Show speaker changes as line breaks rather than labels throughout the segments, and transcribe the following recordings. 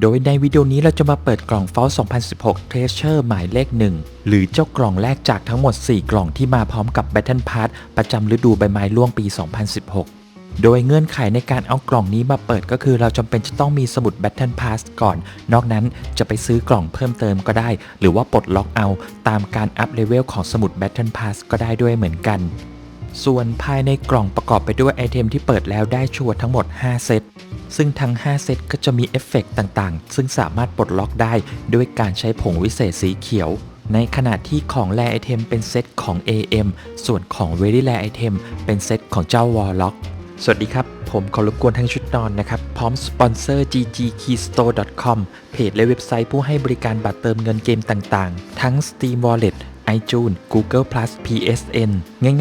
โดยในวิดีโอนี้เราจะมาเปิดกล่อง f a l 2016 Treasure หมายเลขหนึ่งหรือเจ้ากล่องแรกจากทั้งหมด 4 กล่องที่มาพร้อมกับ Battle Pass ประจำฤดูใบไม้ร่วงปี 2016 โดยเงื่อนไขในการเอากล่องนี้มาเปิดก็คือเราจำเป็นจะต้องมีสมุด Battle Pass ก่อน นอกนั้นจะไปซื้อกล่องเพิ่มเติมก็ได้ หรือว่าปลดล็อกเอา ตามการอัพเลเวลของสมุด Battle Pass ก็ได้ด้วยเหมือนกันส่วนภายในกล่องประกอบไปด้วยไอเทมที่เปิดแล้วได้ชัวร์ทั้งหมด 5 เซต ซึ่งทั้ง 5 เซตก็จะมีเอฟเฟกต์ต่างๆ ซึ่งสามารถปลดล็อกได้ด้วยการใช้ผงวิเศษสีเขียว ในขณะที่ของแรไอเทมเป็นเซตของ AM ส่วนของ Very Rare Item เป็นเซตของเจ้าวอลล็อกสวัสดีครับ ผมขอรบกวนทั้งชุดนอนนะครับ พร้อมสปอนเซอร์ ggkeystore.com เพจและเว็บไซต์ผู้ให้บริการบัตรเติมเงินเกมต่างๆ ทั้ง Steam Wallet iTunes Google Plus PSN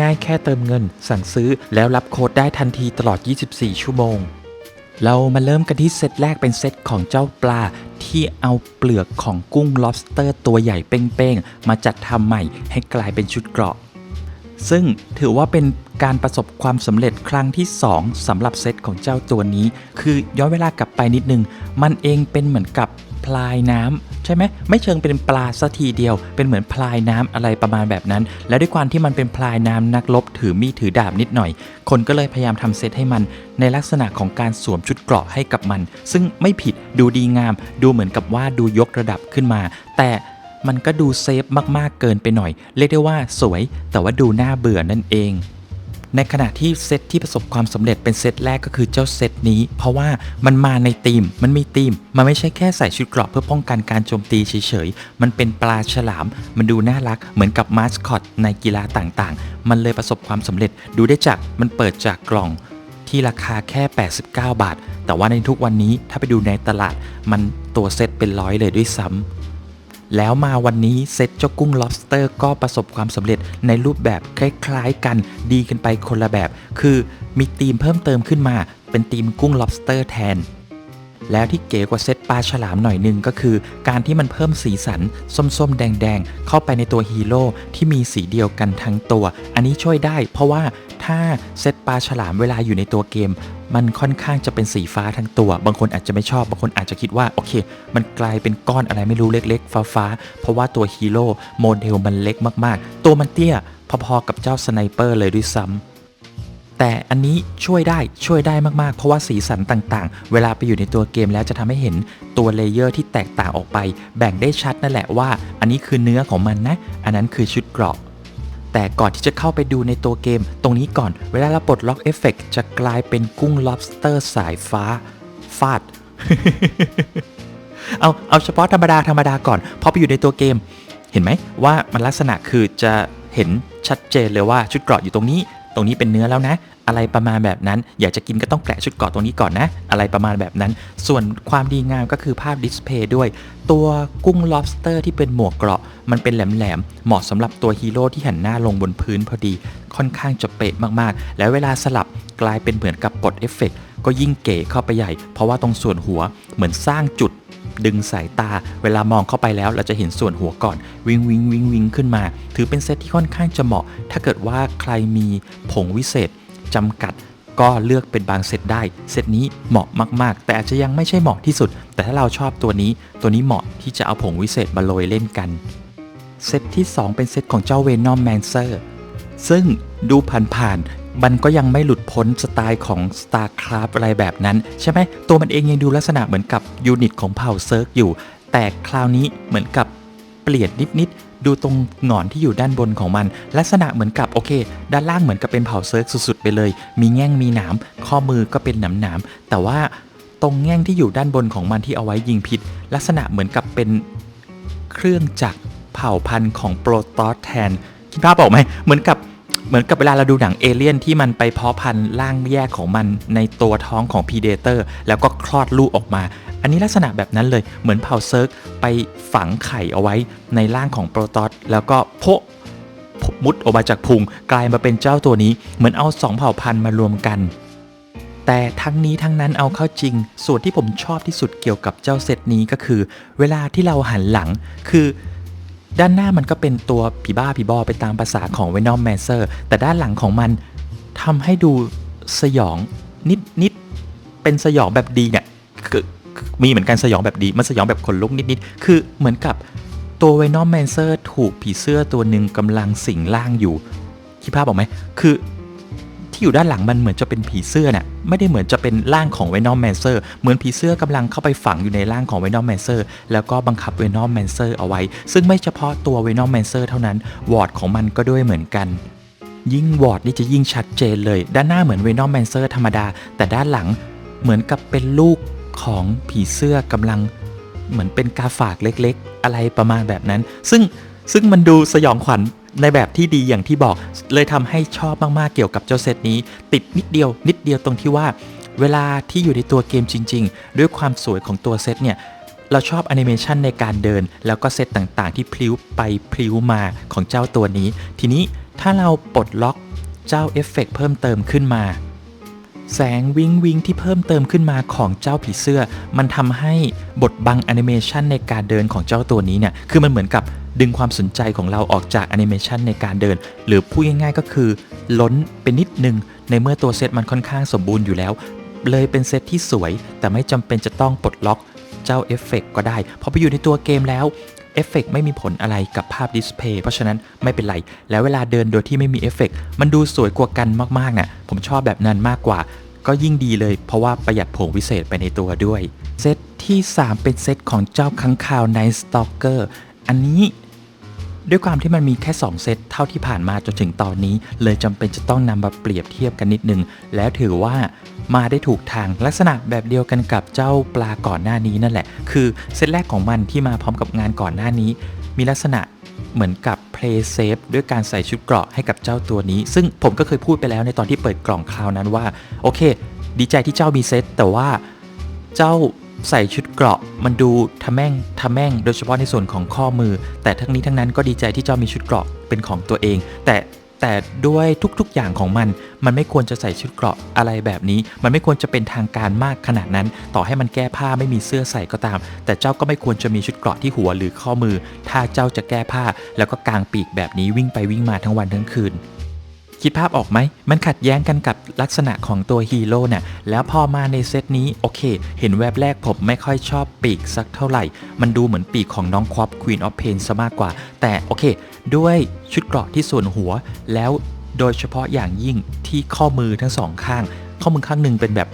ง่ายๆ แค่เติมเงิน สั่งซื้อแล้วรับโค้ดได้ทันทีตลอด 24 ชั่วโมง เรามาเริ่มกันที่เซตแรกเป็นเซตของเจ้าปลาที่เอาเปลือกของกุ้ง lobster ตัวใหญ่เป้งๆ มาจัดทำใหม่ให้กลายเป็นชุดเกราะ ซึ่งถือว่าเป็นการประสบความสำเร็จครั้งที่ 2สำหรับเซตของเจ้าตัวนี้ คือย้อนเวลากลับไปนิดนึง มันเองเป็นเหมือนกับ พลายน้ำใช่ไหมไม่เชิงเป็นปลาสัทีเดียว เป็นเหมือนพลายน้ำอะไรประมาณแบบนั้น และด้วยความที่มันเป็นพลายน้ำนักรบถือมีดถือดาบนิดหน่อย คนก็เลยพยายามทำเซตให้มัน ในลักษณะของการสวมชุดเกราะให้กับมัน ซึ่งไม่ผิดดูดีงาม ดูเหมือนกับว่าดูยกระดับขึ้นมา แต่มันก็ดูเซฟมากๆเกินไปหน่อย เรียกได้ว่าสวย แต่ว่าดูน่าเบื่อนั่นเอง ในขณะที่เซตที่ประสบความสำเร็จเป็นเซตแรกก็คือเจ้าเซตนี้ เพราะว่ามันมาในธีม มันมีธีม มันไม่ใช่แค่ใส่ชุดเกราะเพื่อป้องกันการโจมตีเฉยๆ มันเป็นปลาฉลาม มันดูน่ารักเหมือนกับมาสคอตในกีฬาต่างๆ มันเลยประสบความสำเร็จดูได้จากมันเปิดจากกล่องที่ราคาแค่ 89 บาท แต่ว่าในทุกวันนี้ถ้าไปดูในตลาดมันตัวเซตเป็นร้อยเลยด้วยซ้ำ แล้วมาวันนี้เซตเจ้ากุ้ง lobster ก็ประสบความสำเร็จในรูปแบบคล้ายๆกันดีกันไปคนละแบบ คือมีธีมเพิ่มเติมขึ้นมา เป็นธีมกุ้ง lobster แทน แล้วที่เก๋กว่าเซตปลาฉลามหน่อยหนึงก็คือ การที่มันเพิ่มสีสัน ส้มๆ แดงๆ เข้าไปในตัวฮีโร่ที่มีสีเดียวกันทั้งตัว อันนี้ช่วยได้เพราะว่าถ้าเซตปลาฉลามเวลาอยู่ในตัวเกม มันค่อนข้างจะเป็นสีฟ้าทั้งตัว บางคนอาจจะไม่ชอบ บางคนอาจจะคิดว่าโอเค มันกลายเป็นก้อนอะไรไม่รู้เล็กๆ ฟ้าๆ เพราะว่าตัวฮีโร่โมเดลมันเล็กมากๆ ตัวมันเตี้ยพอๆกับเจ้าสไนเปอร์เลยด้วยซ้ำแต่อันนี้ช่วยได้ช่วยได้มากๆ เพราะว่าสีสันต่างๆ เวลาไปอยู่ในตัวเกมแล้วจะทำให้เห็นตัวเลเยอร์ที่แตกต่างออกไป แบ่งได้ชัดนั่นแหละว่า อันนี้คือเนื้อของมันนะ อันนั้นคือชุดเกราะ แต่ก่อนที่จะเข้าไปดูในตัวเกม ตรงนี้ก่อนเวลาเราปลดล็อกเอฟเฟกจะกลายเป็นกุ้ง lobster สายฟ้า ฟาด เอาเอาเฉพาะธรรมดาธรรมดาก่อนพอไปอยู่ในตัวเกม เห็นไหมว่ามันลักษณะคือจะเห็นชัดเจนเลยว่าชุดเกราะอยู่ตรงนี้ ตรงนี้เป็นเนื้อแล้วนะ อะไรประมาณแบบนั้น อยากจะกินก็ต้องแกะชุดเกาะตรงนี้ก่อนนะ อะไรประมาณแบบนั้น ส่วนความดีงามก็คือภาพดิสเพย์ด้วย ตัวกุ้ง lobster ที่เป็นหมวกเกราะ มันเป็นแหลมๆ เหมาะสำหรับตัวฮีโร่ที่หันหน้าลงบนพื้นพอดี ค่อนข้างจะเป๊ะมากๆ แล้วเวลาสลับกลายเป็นเหมือนกับปลดเอฟเฟกต์ก็ยิ่งเก๋เข้าไปใหญ่ เพราะว่าตรงส่วนหัวเหมือนสร้างจุดดึงสายตา เวลามองเข้าไปแล้วเราจะเห็นส่วนหัวก่อน วิงวิงวิงวิงขึ้นมา ถือเป็นเซตที่ค่อนข้างจะเหมาะ ถ้าเกิดว่าใครมีผงวิเศษ จำกัด ก็เลือกเป็นบางเซตได้ เซตนี้เหมาะมาก ๆ แต่อาจจะยังไม่ใช่เหมาะที่สุด แต่ถ้าเราชอบตัวนี้ ตัวนี้เหมาะที่จะเอาผงวิเศษมาโรยเล่นกัน เซตที่ 2 เป็นเซตของเจ้าเวนอมแมนเซอร์ซึ่งดูผ่านๆ มันก็ยังไม่หลุดพ้นสไตล์ของ StarCraft อะไรแบบนั้น ใช่ไหม ตัวมันเองยังดูลักษณะเหมือนกับยูนิตของเผ่าเซิร์กอยู่ แต่คราวนี้เหมือนกับเปลี่ยนนิดๆ ดูตรงหงอนที่อยู่ด้านบนของมัน ลักษณะเหมือนกับโอเค ด้านล่างเหมือนกับเป็นเผ่าเซิร์กสุดๆไปเลย มีแง่งมีหนามข้อมือก็เป็นหนามหนามๆแต่ว่าตรงแง่งที่อยู่ด้านบนของมันที่เอาไว้ยิงพิษ ลักษณะเหมือนกับเป็นเครื่องจักรเผ่าพันธุ์ของโปรตอสแทนคิดภาพออกไหมเหมือนกับเหมือนกับเวลาเราดูหนังเอเลี่ยนที่มันไปเพาะพันธุ์ร่างแยกของมันในตัวท้องของพีเดเตอร์แล้วก็คลอดลูกออกมา อันนี้ลักษณะแบบนั้นเลยเหมือนเผ่าเซิร์กไปฝังไข่เอาไว้ในร่างของโปรตอสแล้วก็โพะมุดออกมาจากพุงกลายมาเป็นเจ้าตัวนี้ เหมือนเอาสองเผ่าพันธุ์มารวมกัน แต่ทั้งนี้ทั้งนั้นเอาเข้าจริง ส่วนที่ผมชอบที่สุดเกี่ยวกับเจ้าเซตนี้ก็คือ เวลาที่เราหันหลังคือด้านหน้ามันก็เป็นตัวผีบ้าผีบอไปตามภาษาของ Venom m a n c e r แต่ด้านหลังของมันทำให้ดูสยองนิดนิดเป็นสยองแบบดีเนี่ยคือ มีเหมือนกันสยองแบบดี มันสยองแบบขนลุกนิดๆ คือเหมือนกับตัวเวนอมแมนเซอร์ถูกผีเสื้อตัวหนึ่งกำลังสิงร่างอยู่ คิดภาพออกไหม คือที่อยู่ด้านหลังมันเหมือนจะเป็นผีเสื้อเนี่ยไม่ได้เหมือนจะเป็นร่างของเวนอมแมนเซอร์ เหมือนผีเสื้อกำลังเข้าไปฝังอยู่ในร่างของเวนอมแมนเซอร์ แล้วก็บังคับเวนอมแมนเซอร์เอาไว้ ซึ่งไม่เฉพาะตัวเวนอมแมนเซอร์เท่านั้น วอร์ดของมันก็ด้วยเหมือนกันยิ่งวอร์ดนี่จะยิ่งชัดเจนเลย ด้านหน้าเหมือนเวนอมแมนเซอร์ธรรมดา แต่ด้านหลังเหมือนกับเป็นลูก ของผีเสื้อกำลังเหมือนเป็นกาฝากเล็กๆ อะไรประมาณแบบนั้น ซึ่งซึ่งมันดูสยองขวัญในแบบที่ดีอย่างที่บอก เลยทำให้ชอบมากๆเกี่ยวกับเจ้าเซตนี้ ติดนิดเดียวนิดเดียวตรงที่ว่า เวลาที่อยู่ในตัวเกมจริง ๆ ด้วยความสวยของตัวเซตเนี่ยเราชอบแอนิเมชันในการเดิน แล้วก็เซตต่างๆ ที่พลิ้วไปพลิ้วมาของเจ้าตัวนี้ ทีนี้ถ้าเราปลดล็อกเจ้าเอฟเฟกต์เพิ่มเติมขึ้นมา แสงวิงวิงที่เพิ่มเติมขึ้นมาของเจ้าผีเสื้อ มันทำให้บทบังแอนิเมชันในการเดินของเจ้าตัวนี้เนี่ย คือมันเหมือนกับดึงความสนใจของเราออกจากแอนิเมชันในการเดิน หรือพูดง่ายๆก็คือ ล้นเป็นนิดนึง ในเมื่อตัวเซตมันค่อนข้างสมบูรณ์อยู่แล้ว เลยเป็นเซตที่สวย แต่ไม่จำเป็นจะต้องปลดล็อกเจ้าเอฟเฟกก็ได้ พอไปอยู่ในตัวเกมแล้ว เอฟเฟกไม่มีผลอะไรกับภาพดิสเพย์เพราะฉะนั้นไม่เป็นไร แล้วเวลาเดินโดยที่ไม่มีเอฟเฟกมันดูสวยกว่ากันมากๆน่ะผมชอบแบบนั้นมากกว่า ก็ยิ่งดีเลยเพราะว่าประหยัดผงวิเศษไปในตัวด้วย เซตที่ 3 เป็นเซตของเจ้าค้างคาว Night Stalker อันนี้ ด้วยความที่มันมีแค่ 2 เซตเท่าที่ผ่านมาจนถึงตอนนี้ เลยจำเป็นจะต้องนำมาเปรียบเทียบกันนิดนึง แล้วถือว่ามาได้ถูกทางลักษณะแบบเดียวกันกับเจ้าปลาก่อนหน้านี้นั่นแหละ คือเซตแรกของมันที่มาพร้อมกับงานก่อนหน้านี้ มีลักษณะเหมือนกับ play safe ด้วยการใส่ชุดเกราะให้กับเจ้าตัวนี้ ซึ่งผมก็เคยพูดไปแล้วในตอนที่เปิดกล่องคราวนั้นว่า โอเค ดีใจที่เจ้ามีเซตแต่ว่าเจ้า ใส่ชุดเกราะมันดูทะแม่งทะแม่ง โดยเฉพาะในส่วนของข้อมือ แต่ทั้งนี้ทั้งนั้นก็ดีใจที่เจ้ามีชุดเกราะเป็นของตัวเอง แต่แต่ด้วยทุกๆอย่างของมัน มันไม่ควรจะใส่ชุดเกราะอะไรแบบนี้ มันไม่ควรจะเป็นทางการมากขนาดนั้น ต่อให้มันแก้ผ้าไม่มีเสื้อใส่ก็ตาม แต่เจ้าก็ไม่ควรจะมีชุดเกราะที่หัวหรือข้อมือ ถ้าเจ้าจะแก้ผ้าแล้วก็กางปีกแบบนี้วิ่งไปวิ่งมาทั้งวันทั้งคืน คิดภาพออกไหม มันขัดแย้งกันกับลักษณะของตัวฮีโร่เนี่ย แล้วพอมาในเซตนี้ โอเค เห็นแวบแรกผมไม่ค่อยชอบปีกสักเท่าไหร่ มันดูเหมือนปีกของน้องควอปควีนออฟเพนซะมากกว่า แต่โอเค ด้วยชุดเกราะที่ส่วนหัว แล้วโดยเฉพาะอย่างยิ่งที่ข้อมือทั้งสองข้าง ข้อมือข้างหนึ่งเป็นแบบ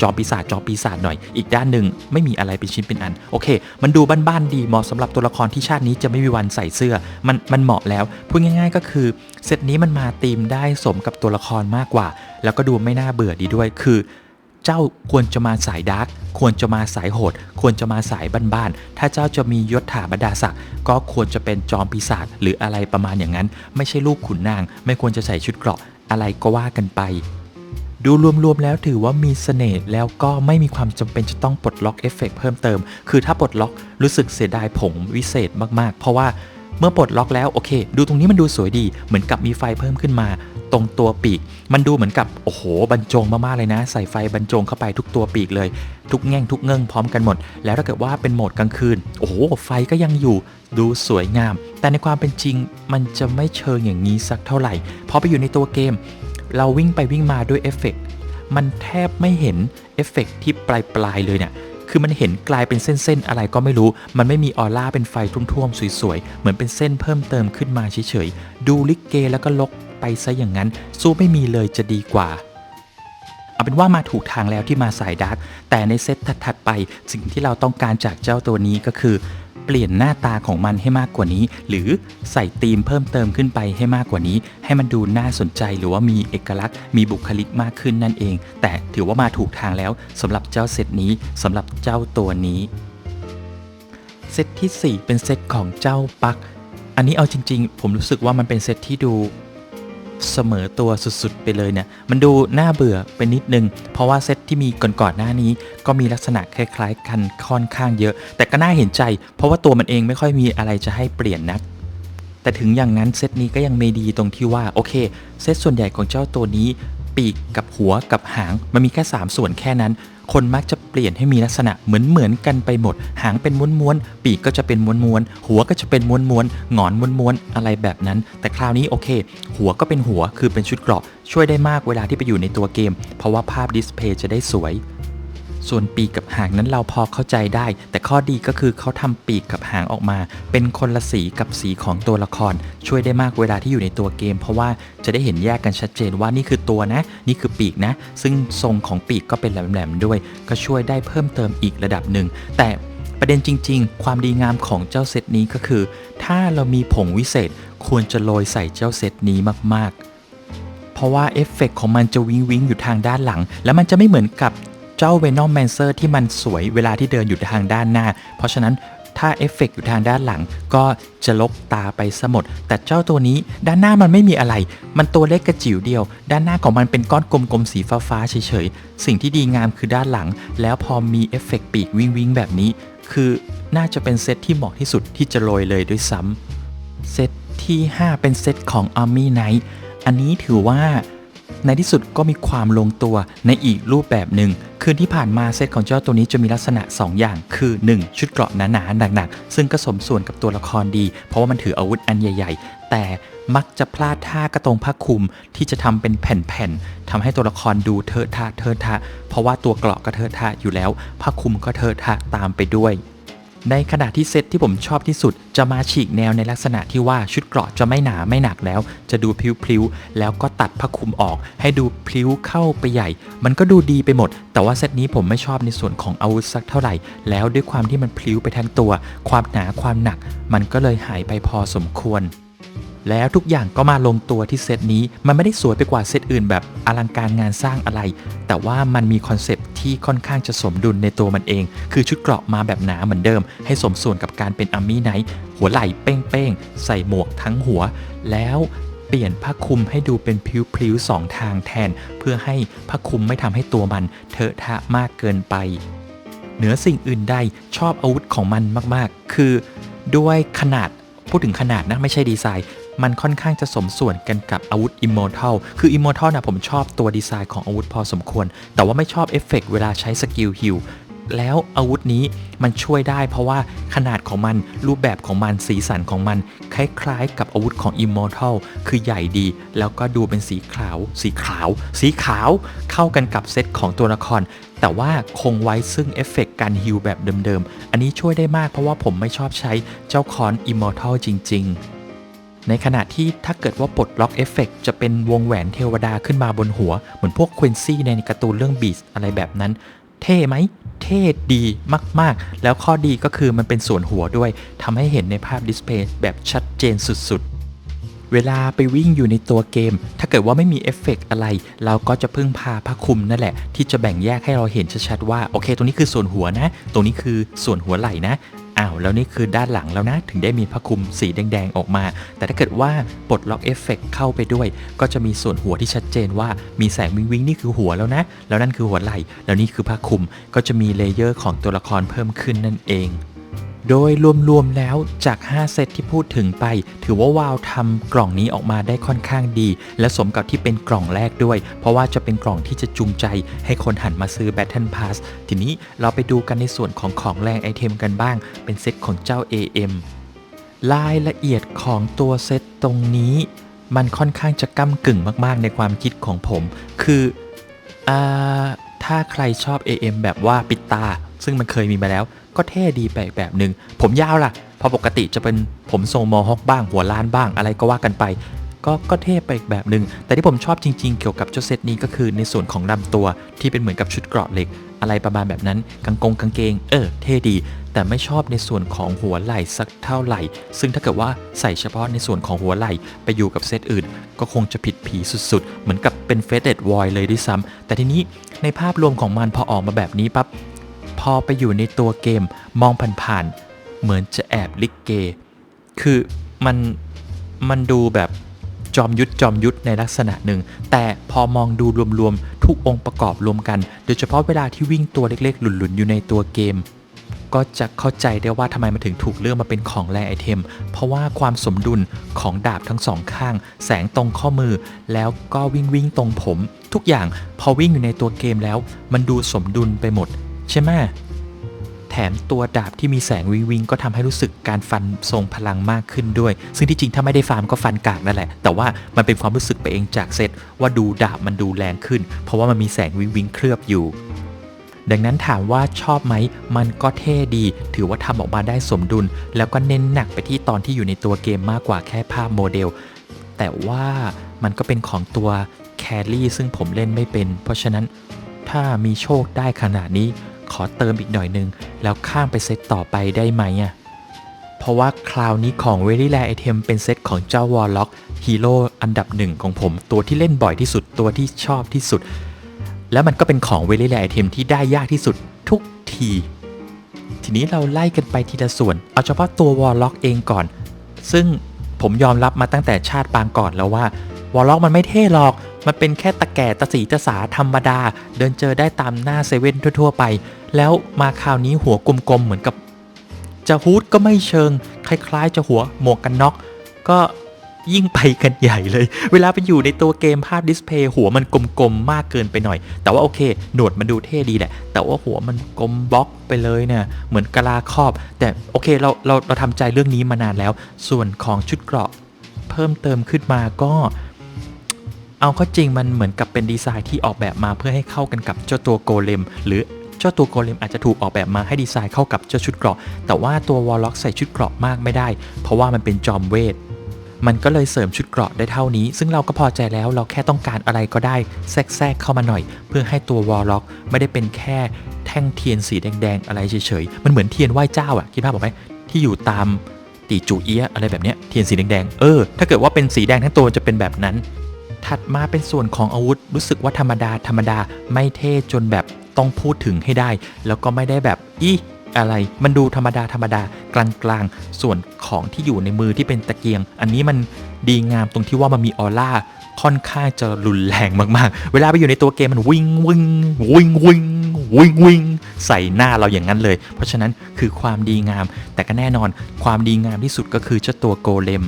จอมปีศาจจอมปีศาจหน่อย อีกด้านหนึ่งไม่มีอะไรเป็นชิ้นเป็นอัน โอเค มันดูบ้านๆดีเหมาะสำหรับตัวละครที่ชาตินี้จะไม่มีวันใส่เสื้อ มันมันเหมาะแล้วพูดง่าย ๆ ก็คือเซตนี้มันมาธีมได้สมกับตัวละครมากกว่า แล้วก็ดูไม่น่าเบื่อดีด้วยคือเจ้าควรจะมาสายดาร์ก ควรจะมาสายโหด ควรจะมาสายบ้านๆ ถ้าเจ้าจะมียศถาบรรดาศักดิ์ก็ควรจะเป็นจอมปีศาจหรืออะไรประมาณอย่างนั้น ไม่ใช่ลูกขุนนาง ไม่ควรจะใส่ชุดเกราะ อะไรก็ว่ากันไป ดูรวมๆแล้วถือว่ามีเสน่ห์แล้วก็ไม่มีความจำเป็นจะต้องปลดล็อกเอฟเฟกต์เพิ่มเติม คือถ้าปลดล็อกรู้สึกเสียดายผงวิเศษมากๆ เพราะว่าเมื่อปลดล็อกแล้วโอเค ดูตรงนี้มันดูสวยดี เหมือนกับมีไฟเพิ่มขึ้นมา ตรงตัวปีก มันดูเหมือนกับโอ้โหบรรจงมากๆเลยนะ ใส่ไฟบรรจงเข้าไปทุกตัวปีกเลย ทุกแง่งทุกเงื่งพร้อมกันหมด แล้วถ้าเกิดว่าเป็นโหมดกลางคืน โอ้โหไฟก็ยังอยู่ดูสวยงาม แต่ในความเป็นจริงมันจะไม่เชิงอย่างนี้สักเท่าไหร่พอไปอยู่ในตัวเกม เราวิ่งไปวิ่งมาด้วยเอฟเฟกต์มันแทบไม่เห็นเอฟเฟกต์ที่ปลายปลายๆเลยเนี่ย คือมันเห็นกลายเป็นเส้นๆ อะไรก็ไม่รู้ มันไม่มีออร่าเป็นไฟทุ่วมๆ สวยๆ เหมือนเป็นเส้นเพิ่มเติมขึ้นมาเฉยๆ ดูลิกเกแล้วก็ลกไปซะอย่างนั้น สู้ไม่มีเลยจะดีกว่า เอาเป็นว่ามาถูกทางแล้วที่มาสายดาร์กแต่ในเซตถัดๆไป สิ่งที่เราต้องการจากเจ้าตัวนี้ก็คือ เปลี่ยนหน้าตาของมันให้มากกว่านี้ หรือใส่ธีมเพิ่มเติมขึ้นไปให้มากกว่านี้ ให้มันดูน่าสนใจหรือว่ามีเอกลักษณ์ มีบุคลิกมากขึ้นนั่นเอง แต่ถือว่ามาถูกทางแล้วสำหรับเจ้าเซตนี้สำหรับเจ้าตัวนี้เซตทีสี่4 เป็นเซตของเจ้าปัก อันนี้เอาจริง ๆ ผมรู้สึกว่ามันเป็นเซตที่ดู เสมอตัวสุดๆ ไปเลยเนี่ย มันดูน่าเบื่อไปนิดนึง เพราะว่าเซตที่มีก่อนๆหน้านี้ ก็มีลักษณะคล้ายๆกันค่อนข้างเยอะ แต่ก็น่าเห็นใจ เพราะว่าตัวมันเองไม่ค่อยมีอะไรจะให้เปลี่ยนนักแต่ถึงอย่างนั้นเซตนี้ก็ยังไม่ดีตรงที่ว่าโอเคเซตส่วนใหญ่ของเจ้าตัวนี้ ปีกกับหัวกับหางมันมีแค่ 3 ส่วนแค่นั้น คนมักจะเปลี่ยนให้มีลักษณะเหมือนเหมือนๆกันไปหมด หางเป็นม้วนๆ ปีกก็จะเป็นม้วนๆ หัวก็จะเป็นม้วนๆ หงอนม้วนๆ อะไรแบบนั้น แต่คราวนี้โอเค หัวก็เป็นหัว คือเป็นชุดเกราะ ช่วยได้มากเวลาที่ไปอยู่ในตัวเกม เพราะว่าภาพดิสเพย์จะได้สวย ส่วนปีกกับหางนั้นเราพอเข้าใจได้ แต่ข้อดีก็คือเขาทำปีกกับหางออกมา เป็นคนละสีกับสีของตัวละคร ช่วยได้มากเวลาที่อยู่ในตัวเกม เพราะว่าจะได้เห็นแยกกันชัดเจนว่านี่คือตัวนะ นี่คือปีกนะ ซึ่งทรงของปีกก็เป็นแหลมๆด้วย ก็ช่วยได้เพิ่มเติมอีกระดับหนึ่งแต่ประเด็นจริง ๆ ความดีงามของเจ้าเซตนี้ก็คือ ถ้าเรามีผงวิเศษควรจะโรยใส่เจ้าเซตนี้มากๆ เพราะว่าเอฟเฟกต์ของมันจะวิงวิงอยู่ทางด้านหลัง แล้วมันจะไม่เหมือนกับ เจ้า Venom Mancer ที่มันสวยเวลาที่เดินอยู่ทางด้านหน้า เพราะฉะนั้นถ้าเอฟเฟกต์อยู่ทางด้านหลังก็จะลกตาไปซะหมด แต่เจ้าตัวนี้ด้านหน้ามันไม่มีอะไร มันตัวเล็กกระจิ๋วเดียว ด้านหน้าของมันเป็นก้อนกลมๆสีฟ้าๆเฉยๆ สิ่งที่ดีงามคือด้านหลัง แล้วพอมีเอฟเฟกต์ปีกวิ่งวิงแบบนี้ คือน่าจะเป็นเซตที่เหมาะที่สุดที่จะโรยเลยด้วยซ้ำเซตที่ 5 เป็นเซตของ Army Knight อันนี้ถือว่า ในที่สุดก็มีความลงตัวในอีกรูปแบบหนึ่งคือที่ผ่านมาเซตของเจ้าตัวนี้จะมีลักษณะ 2 อย่าง คือ 1 ชุดเกราะหนาๆหนักๆ ซึ่งก็สมส่วนกับตัวละครดี เพราะว่ามันถืออาวุธอันใหญ่ ๆ แต่มักจะพลาดท่ากระตรงผ้าคลุมที่จะทำเป็นแผ่นๆทำให้ตัวละครดูเทอะทะเทอะทะ เพราะว่าตัวเกราะก็เทอะทะอยู่แล้วผ้าคลุมก็เทอะทะตามไปด้วย ในขณะที่เซตที่ผมชอบที่สุด จะมาฉีกแนวในลักษณะที่ว่าชุดเกราะจะไม่หนาไม่หนักแล้ว จะดูพลิ้วๆแล้วก็ตัดผ้าคลุมออก ให้ดูพลิ้วเข้าไปใหญ่ มันก็ดูดีไปหมด แต่ว่าเซตนี้ผมไม่ชอบในส่วนของอาวุธสักเท่าไหร่ แล้วด้วยความที่มันพลิ้วไปทั้งตัว ความหนาความหนัก มันก็เลยหายไปพอสมควร แล้วทุกอย่างก็มาลงตัวที่เซตนี้ มันไม่ได้สวยไปกว่าเซตอื่นแบบอลังการงานสร้างอะไร แต่ว่ามันมีคอนเซปต์ที่ค่อนข้างจะสมดุลในตัวมันเอง คือชุดเกราะมาแบบหนาเหมือนเดิม ให้สมส่วนกับการเป็นอาร์มี่ไนท์หัวไหล่เป้งๆ ใส่หมวกทั้งหัว แล้วเปลี่ยนผ้าคลุมให้ดูเป็นพลิ้วๆสองทางแทน เพื่อให้ผ้าคลุมไม่ทำให้ตัวมันเถอะทะมากเกินไป เหนือสิ่งอื่นใดชอบอาวุธของมันมากๆ คือด้วยขนาดพูดถึงขนาดนะไม่ใช่ดีไซน์ มันค่อนข้างจะสมส่วนกันกับอาวุธ Immortal คือ Immortal นะผมชอบตัวดีไซน์ของอาวุธพอสมควร แต่ว่าไม่ชอบเอฟเฟกต์เวลาใช้สกิลฮิลแล้วอาวุธนี้มันช่วยได้เพราะว่าขนาดของมันรูปแบบของมันสีสันของมัน คล้ายๆ กับอาวุธของ Immortal คือใหญ่ดี แล้วก็ดูเป็นสีขาว สีขาว สีขาวเข้ากันกับเซตของตัวละคร แต่ว่าคงไว้ซึ่งเอฟเฟกต์การฮิลแบบเดิมๆ อันนี้ช่วยได้มากเพราะว่าผมไม่ชอบใช้เจ้าคอน Immortal จริง ๆ ในขณะที่ถ้าเกิดว่าปลดล็อกเอฟเฟกจะเป็นวงแหวนเทวดาขึ้นมาบนหัว เหมือนพวกควินซี่ในการ์ตูนเรื่องบีสอะไรแบบนั้น เท่ไหม เท่ดีมากๆ แล้วข้อดีก็คือมันเป็นส่วนหัวด้วยทำให้เห็นในภาพดิสเพย์แบบชัดเจนสุดๆเวลาไปวิ่งอยู่ในตัวเกม ถ้าเกิดว่าไม่มีเอฟเฟกต์อะไร เราก็จะพึ่งพาผ้าคลุมนั่นแหละ ที่จะแบ่งแยกให้เราเห็นชัดๆว่า โอเค ตรงนี้คือส่วนหัวนะ ตรงนี้คือส่วนหัวไหล่นะ อ้าวแล้วนี่คือด้านหลังแล้วนะ ถึงได้มีผ้าคลุมสีแดงๆออกมา แต่ถ้าเกิดว่าปลดล็อกเอฟเฟกต์เข้าไปด้วย ก็จะมีส่วนหัวที่ชัดเจนว่ามีแสงวิงวิงนี่คือหัวแล้วนะ แล้วนั่นคือหัวไหล่แล้วนี่คือผ้าคลุมก็จะมีเลเยอร์ของตัวละครเพิ่มขึ้นนั่นเอง โดยรวมๆแล้วจาก 5 เซตที่พูดถึงไป ถือว่าวาวทำกล่องนี้ออกมาได้ค่อนข้างดี และสมกับที่เป็นกล่องแรกด้วย เพราะว่าจะเป็นกล่องที่จะจูงใจ ให้คนหันมาซื้อ Battle Pass ทีนี้เราไปดูกันในส่วนของของแรงไอเทมกันบ้าง เป็นเซตของเจ้า AM รายละเอียดของตัวเซตตรงนี้ มันค่อนข้างจะก้ากึ่งมากๆ ในความคิดของผม คืออ่าถ้าใครชอบ AM แบบว่าปิดตา ซึ่งมันเคยมีมาแล้ว ก็เท่ดีไปอีกแบบหนึ่งผมยาวล่ะ พอปกติจะเป็นผมทรงมอฮอกบ้างหัวล้านบ้างอะไรก็ว่ากันไป ก็ก็เท่ไปอีกแบบหนึ่งแต่ที่ผมชอบจริงๆ เกี่ยวกับเจ้าเซตนี้ก็คือในส่วนของลำตัวที่เป็นเหมือนกับชุดเกราะเหล็ก อะไรประมาณแบบนั้นกางกงกางเกง เออ เท่ดี แต่ไม่ชอบในส่วนของหัวไหล่สักเท่าไหร่ ซึ่งถ้าเกิดว่าใส่เฉพาะในส่วนของหัวไหล่ไปอยู่กับเซตอื่น ก็คงจะผิดผีสุดๆ เหมือนกับเป็นเฟสเดดวอยเลยด้วยซ้ำแต่ทีนี้ในภาพรวมของมันพอออกมาแบบนี้ปั๊บ อไปอยู่ในตัวเกมมองผ่านๆเหมือนจะแอบลิกเก คือมันมันดูแบบจอมยุทธจอมยุทธในลักษณะหนึ่ง แต่พอมองดูรวมๆ ทุกองค์ประกอบรวมกัน โดยเฉพาะเวลาที่วิ่งตัวเล็กๆ หลุนๆ อยู่ในตัวเกม ก็จะเข้าใจได้ว่าทำไมมันถึงถูกเลือกมาเป็นของแรไอเทม เพราะว่าความสมดุลของดาบทั้งสองข้าง แสงตรงข้อมือ แล้วก็วิ่งวิ่งตรงผม ทุกอย่างพอวิ่งอยู่ในตัวเกมแล้ว มันดูสมดุลไปหมด ใช่ไหมแถมตัวดาบที่มีแสงวิงวิงก็ทำให้รู้สึกการฟันทรงพลังมากขึ้นด้วย ซึ่งที่จริงถ้าไม่ได้ฟาร์มก็ฟันกากนั่นแหละ แต่ว่ามันเป็นความรู้สึกไปเองจากเซตว่าดูดาบมันดูแรงขึ้น เพราะว่ามันมีแสงวิงวิงเคลือบอยู่ ดังนั้นถามว่าชอบไหม มันก็เท่ดี ถือว่าทำออกมาได้สมดุล แล้วก็เน้นหนักไปที่ตอนที่อยู่ในตัวเกมมากกว่าแค่ภาพโมเดล แต่ว่ามันก็เป็นของตัวแครี่ซึ่งผมเล่นไม่เป็น เพราะฉะนั้นถ้ามีโชคได้ขนาดนี้ ขอเติมอีกหน่อยนึง แล้วข้ามไปเซตต่อไปได้ไหมอะเพราะว่าคราวนี้ของ Very Rare Item เป็นเซตของเจ้าวอลล็อกฮีโร่อันดับหนึ่งของผม ตัวที่เล่นบ่อยที่สุดตัวที่ชอบที่สุด แล้วมันก็เป็นของ Very Rare Item ที่ได้ยากที่สุดทุกที ทีนี้เราไล่กันไปทีละส่วน เอาเฉพาะตัววอลล็อกเองก่อน ซึ่งผมยอมรับมาตั้งแต่ชาติปางก่อนแล้วว่าวอลล็อกมันไม่เท่หรอก มันเป็นแค่ตะแก่ตะสีตะสาธรรมดา เดินเจอได้ตามหน้าเซเว่นทั่วๆไป แล้วมาคราวนี้หัวกลมๆเหมือนกับ จะฮูดก็ไม่เชิง คล้ายๆ จะหัวหมวกกันน็อก ก็ยิ่งไปกันใหญ่เลย เวลาไปอยู่ในตัวเกมภาพดิสเพย์หัวมันกลมๆมากเกินไปหน่อย แต่ว่าโอเค หนวดมันดูเท่ดีแหละ แต่ว่าหัวมันกลมบล็อกไปเลยเนี่ย เหมือนกะลาครอบ แต่โอเคเราเราเราทำใจเรื่องนี้มานานแล้ว ส่วนของชุดเกราะ เพิ่มเติมขึ้นมาก็ เอาเข้าจริงมันเหมือนกับเป็นดีไซน์ที่ออกแบบมาเพื่อให้เข้ากันกับเจ้าตัวโกเลม หรือเจ้าตัวโกเลมอาจจะถูกออกแบบมาให้ดีไซน์เข้ากับเจ้าชุดเกราะ แต่ว่าตัววอลล็อกใส่ชุดเกราะมากไม่ได้ เพราะว่ามันเป็นจอมเวทมันก็เลยเสริมชุดเกราะได้เท่านี้ ซึ่งเราก็พอใจแล้วเราแค่ต้องการอะไรก็ได้แทรกแทรกเข้ามาหน่อย เพื่อให้ตัววอลล็อกไม่ได้เป็นแค่แท่งเทียนสีแดงๆ อะไรเฉยๆ มันเหมือนเทียนไหว้เจ้าอะคิดภาพออกไหมที่อยู่ตามตีจูเอียอะไรแบบเนี้ยเทียนสีแดงๆ เออ ถ้าเกิดว่าเป็นสีแดงทั้งตัวจะเป็นแบบนั้น ถัดมาเป็นส่วนของอาวุธรู้สึกว่าธรรมดาธรรมดาไม่เท่จนแบบต้องพูดถึงให้ได้ แล้วก็ไม่ได้แบบอีอะไร มันดูธรรมดาธรรมดากลางๆ ส่วนของที่อยู่ในมือที่เป็นตะเกียง อันนี้มันดีงามตรงที่ว่ามันมีออร่าค่อนข้างจะรุนแรงมากๆ เวลาไปอยู่ในตัวเกมมันวิ่งวิ่งวิ่งวิ่งวิ่งวิ่งใส่หน้าเราอย่างนั้นเลย เพราะฉะนั้นคือความดีงาม แต่ก็แน่นอนความดีงามที่สุดก็คือเจ้าตัวโกเลม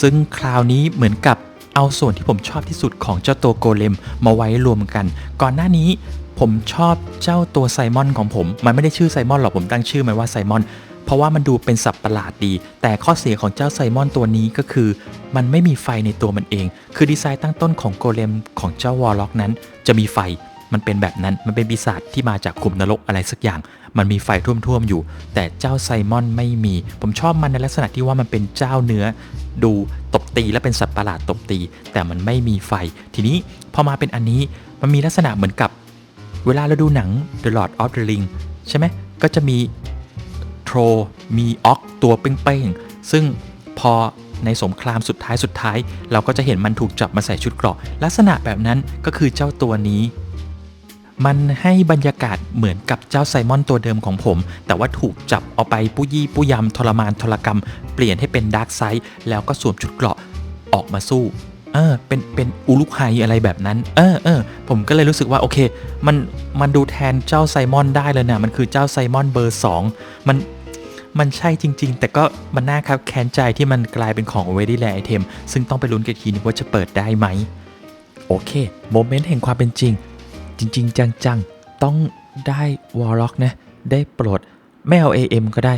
ซึ่งคราวนี้เหมือนกับ เอาส่วนที่ผมชอบที่สุดของเจ้าตัวโกเลมมาไว้รวมกัน ก่อนหน้านี้ผมชอบเจ้าตัวไซมอนของผม มันไม่ได้ชื่อไซมอนหรอกผมตั้งชื่อมันว่าไซมอน เพราะว่ามันดูเป็นสับประหลาดดี แต่ข้อเสียของเจ้าไซมอนตัวนี้ก็คือ มันไม่มีไฟในตัวมันเอง คือดีไซน์ตั้งต้นของโกเลมของเจ้าวอลล็อกนั้น จะมีไฟ มันเป็นแบบนั้น มันเป็นปีศาจที่มาจากขุมนรกอะไรสักอย่าง มันมีไฟท่วมๆอยู่ แต่เจ้าไซมอนไม่มี ผมชอบมันในลักษณะที่ว่ามันเป็นเจ้าเนื้อ ดูตบตีและเป็นสัตว์ประหลาดตบตี แต่มันไม่มีไฟ ทีนี้พอมาเป็นอันนี้มันมีลักษณะเหมือนกับ เวลาเราดูหนัง The Lord of the Ring ใช่ไหมก็จะมีโทรมีออกตัวเป้งๆ ซึ่งพอในสงครามสุดท้ายสุดท้าย เราก็จะเห็นมันถูกจับมาใส่ชุดเกราะ ลักษณะแบบนั้นก็คือเจ้าตัวนี้ มันให้บรรยากาศเหมือนกับเจ้าไซมอนตัวเดิมของผม แต่ว่าถูกจับเอาไปปุยยี่ปุยยำทรมานทรกรรม เปลี่ยนให้เป็นดาร์กไซด์แล้วก็สวมชุดเกราะออกมาสู้เออเป็นเป็นอุลุกไฮอะไรแบบนั้น เออเออผมก็เลยรู้สึกว่าโอเค มันมันดูแทนเจ้าไซมอนได้เลยนะมันคือเจ้าไซมอนเบอร์2มันมันใช่จริง ๆ แต่ก็มันน่าครับแค้นใจที่มันกลายเป็นของ v e r y Rare Item ซึ่งต้องไปลุ้นกันอีกทีนึงว่าจะเปิดได้ไหม โอเค โมเมนต์แห่งความเป็นจริง จริง ๆ จัง ๆ ต้องได้วอลล็อกนะ ได้โปรดไม่เอา AM ก็ได้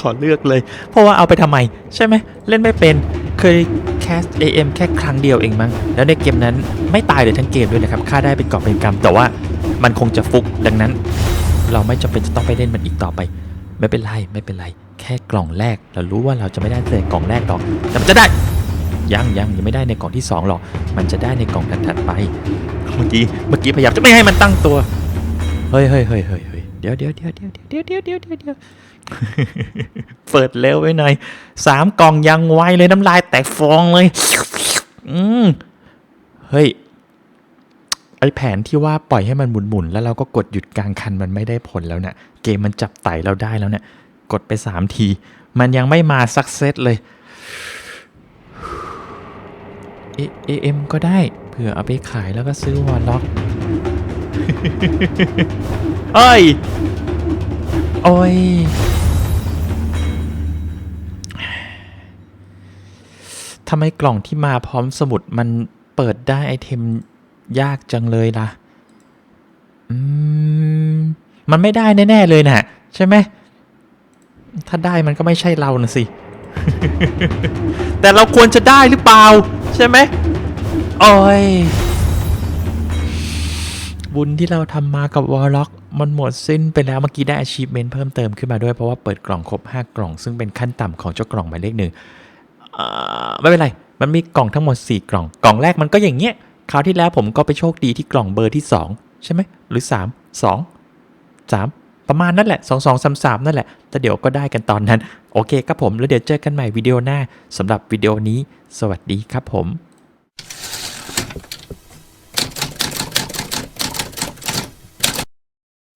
ขอเลือกเลย เพราะว่าเอาไปทำไม ใช่ไหม เล่นไม่เป็น เคยแคส AM แค่ครั้งเดียวเองมั้ง แล้วในเกมนั้นไม่ตายเลยทั้งเกมด้วยนะครับ ค่าได้เป็นกอบเป็นกำแต่ว่ามันคงจะฟุก ดังนั้น เราไม่จำเป็นจะต้องไปเล่นมันอีกต่อไป ไม่เป็นไร ไม่เป็นไร แค่กล่องแรก เรารู้ว่าเราจะไม่ได้แต่กล่องแรกหรอก แต่มันจะได้ ยังยังยังไม่ได้ในกล่องที่2หรอก มันจะได้ในกล่องถัดๆไป เมื่อกี้เมื่อกี้พยายามจะไม่ให้มันตั้งตัวเฮ้ยเฮ้ยเฮ้ยเฮ้ยเดี๋ยวเดี๋ยวเดี๋ยวเดี๋ยวเดี๋ยวเดี๋ยวเดี๋ยวเดี๋ยวเดี๋ยวเปิดเร็วไว้หน่อยสามกล่องยังไวเลยน้ำลายแตกฟองเลยอืมเฮ้ยไอแผนที่ว่าปล่อยให้มันหมุนๆแล้วเราก็กดหยุดกลางคันมันไม่ได้ผลแล้วเนี่ยเกมมันจับไต่เราได้แล้วเนี่ยกดไปสามที มันยังไม่มาสักเซตเลย เอเอ็มก็ได้เผื่อเอาไปขายแล้วก็ซื้อวอลล็อกเอ้ยโอ้ยทำไมกล่องที่มาพร้อมสมุดมันเปิดได้ไอเทมยากจังเลยล่ะ อืม มันไม่ได้แน่ ๆ เลยนะ่ะ ใช่ไหม ถ้าได้มันก็ไม่ใช่เรานะสิ แต่เราควรจะได้หรือเปล่า ใช่ไหมโอ้ย บุญที่เราทำมากับวอลล็อกมันหมดสิ้นไปแล้วเมื่อกี้ได้ achievement เพิ่มเติมขึ้นมาด้วยเพราะว่าเปิดกล่องครบ 5 กล่อง ซึ่งเป็นขั้นต่ำของเจ้ากล่องหมายเลขหนึ่งอ่าไม่เป็นไร มันมีกล่องทั้งหมด 4 กล่อง กล่องแรกมันก็อย่างเงี้ย คราวที่แล้วผมก็ไปโชคดีที่กล่องเบอร์ที่ 2 ใช่ไหม หรือ 3 2 3 ประมาณนั่นแหละ 2 2 3 3 นั่นแหละแต่เดี๋ยวก็ได้กันตอนนั้น โอเคครับผม แล้วเดี๋ยวเจอกันใหม่วิดีโอหน้าสำหรับวิดีโอนี้ สวัสดีครับผม